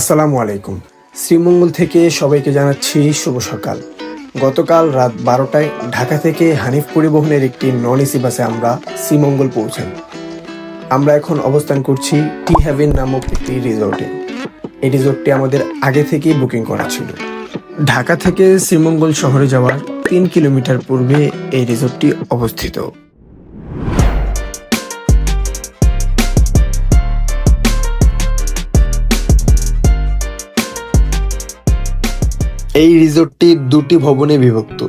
আসসালামু আলাইকুম। শ্রীমঙ্গল থেকে সবাইকে জানাচ্ছি শুভ সকাল। গতকাল রাত বারোটায় ঢাকা থেকে হানিফ পরিবহনের একটি নন এসি বাসে আমরা শ্রীমঙ্গল পৌঁছাই আমরা এখন অবস্থান করছি টি হ্যাভেন নামক একটি রিসোর্টে। এই রিসোর্টটি আমাদের আগে থেকেই বুকিং করা ছিল। ঢাকা থেকে শ্রীমঙ্গল শহরে যাওয়ার তিন কিলোমিটার পূর্বে এই রিসোর্টটি অবস্থিত। এই রিসোর্টটি দুটি ভবনে বিভক্ত।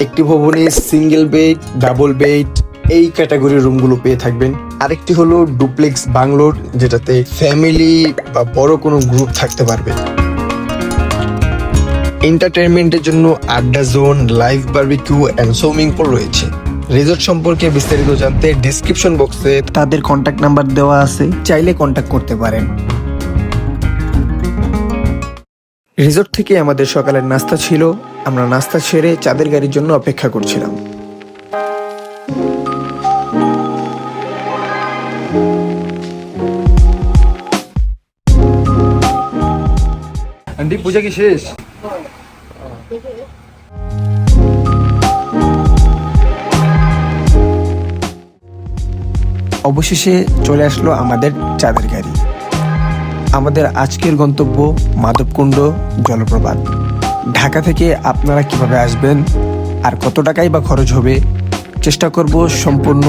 একটি ভবনে সিঙ্গেল বেড, ডাবল বেড, এই ক্যাটাগরির রুমগুলো পেয়ে থাকবেন। আরেকটি হলো ডুপ্লেক্স বাংলোর, যেটাতে ফ্যামিলি বা বড় কোনো গ্রুপ থাকতে পারবে। এন্টারটেনমেন্টের জন্য আড্ডা zone, live barbecue and swimming pool রয়েছে। রিসোর্ট সম্পর্কে বিস্তারিত জানতে ডিসক্রিপশন বক্সে তাদের কন্ট্যাক্ট নাম্বার দেওয়া আছে। চাইলে কন্ট্যাক্ট করতে পারেন। রিসোর্ট থেকে আমাদের সকালের নাস্তা ছিল। আমরা নাস্তা সেরে চাঁদের গাড়ির জন্য অপেক্ষা করছিলাম। আন্টি পূজা কি শেষ? অবশেষে চলে আসলো আমাদের চাঁদের গাড়ি। আমাদের আজকের গন্তব্য মাধবকুণ্ড জলপ্রপাত। ঢাকা থেকে আপনারা কীভাবে আসবেন, আর কত টাকাই বা খরচ হবে, চেষ্টা করব সম্পূর্ণ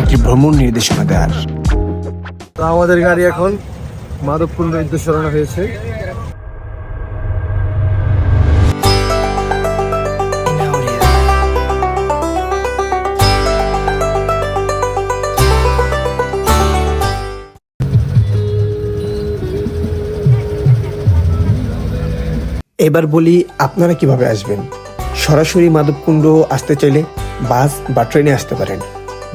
একটি ভ্রমণ নির্দেশনা দেওয়ার। আমাদের গাড়ি এখন মাধবকুণ্ড উদ্দেশ্যে রওনা হয়েছে। এবার বলি আপনারা কীভাবে আসবেন? সরাসরি মাধবকুণ্ড আসতে চাইলে বাস বা ট্রেনে আসতে পারেন।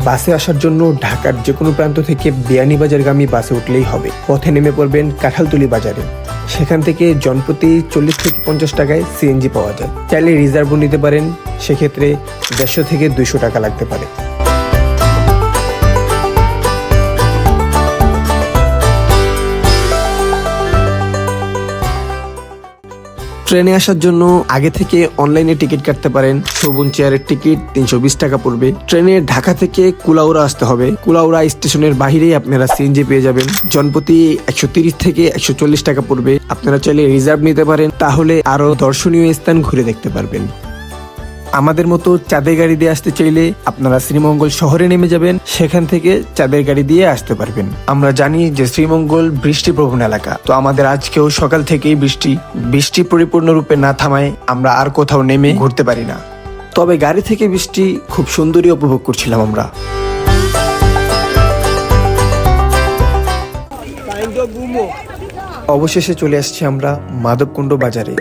বাসে আসার জন্য ঢাকার যে কোনো প্রান্ত থেকে বিয়ানীবাজারগামী বাসে উঠলেই হবে। পথে নেমে পড়বেন কাঁঠালতলি বাজারে। সেখান থেকে জনপ্রতি চল্লিশ থেকে পঞ্চাশ টাকায় সিএনজি পাওয়া যায়। চাইলে রিজার্ভও নিতে পারেন। সেক্ষেত্রে দেড়শো থেকে দুইশো টাকা লাগতে পারে। ট্রেনে আসার জন্য আগে থেকে অনলাইনে টিকিট কাটতে পারেন। শোভন চেয়ারের টিকিট তিনশো বিশ টাকা পড়বে। ট্রেনে ঢাকা থেকে কুলাউড়া আসতে হবে। কুলাউড়া স্টেশনের বাহিরেই আপনারা সিএনজি পেয়ে যাবেন। জনপ্রতি একশো থেকে একশো চল্লিশ টাকা পড়বে। আপনারা চাইলে রিজার্ভ নিতে পারেন। তাহলে আরও দর্শনীয় স্থান ঘুরে দেখতে পারবেন। আমাদের মতো চাঁদের গাড়ি দিয়ে আসতে চাইলে আপনারা শ্রীমঙ্গল শহরে নেমে যাবেন, সেখান থেকে চাঁদের গাড়ি দিয়ে আসতে পারবেন। আমরা জানি যে শ্রীমঙ্গল বৃষ্টি প্রবণ এলাকা। তো আমাদের আজকেও সকাল থেকেই বৃষ্টি বৃষ্টি পরিপূর্ণরূপে না থামায় আমরা আর কোথাও নেমে ঘুরতে পারি না। তবে গাড়ি থেকে বৃষ্টি খুব সুন্দরই উপভোগ করছিলাম আমরা। অবশেষে চলে আসছি আমরা মাধবকুণ্ড বাজারে।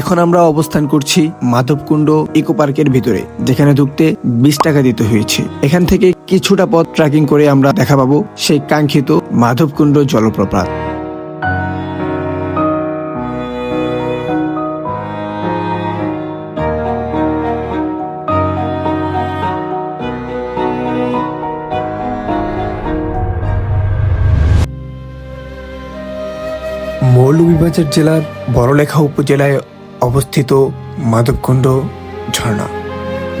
এখন আমরা অবস্থান করছি মাধবকুণ্ড ইকো পার্কের ভিতরে, যেখানে ঢুকতে বিশ টাকা দিতে হয়েছে। এখান থেকে কিছুটা পথ ট্রেকিং করে আমরা দেখা পাবো সেই কাঙ্ক্ষিত মাধবকুণ্ড জলপ্রপাত। মৌলভীবাজার জেলার বড়লেখা উপজেলায় অবস্থিত মাধবকুণ্ড ঝর্ণা।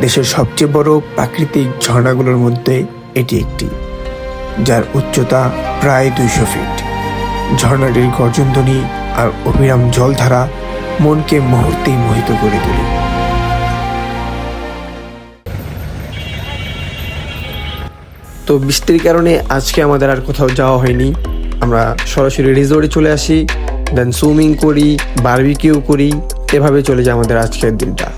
দেশের সবচেয়ে বড় প্রাকৃতিক ঝর্ণাগুলোর মধ্যে এটি একটি, যার উচ্চতা প্রায় দুইশো ফিট। ঝর্ণাটির গর্জনধ্বনি আর অবিরাম জলধারা মনকে মুহূর্তেই মোহিত করে তোলে। তো বৃষ্টির কারণে আজকে আমাদের আর কোথাও যাওয়া হয়নি। আমরা সরাসরি রিসোর্টে চলে আসি দেন সুইমিং করি বারবিকিউ করি এভাবে চলে যায় আমাদের আজকের দিনটা।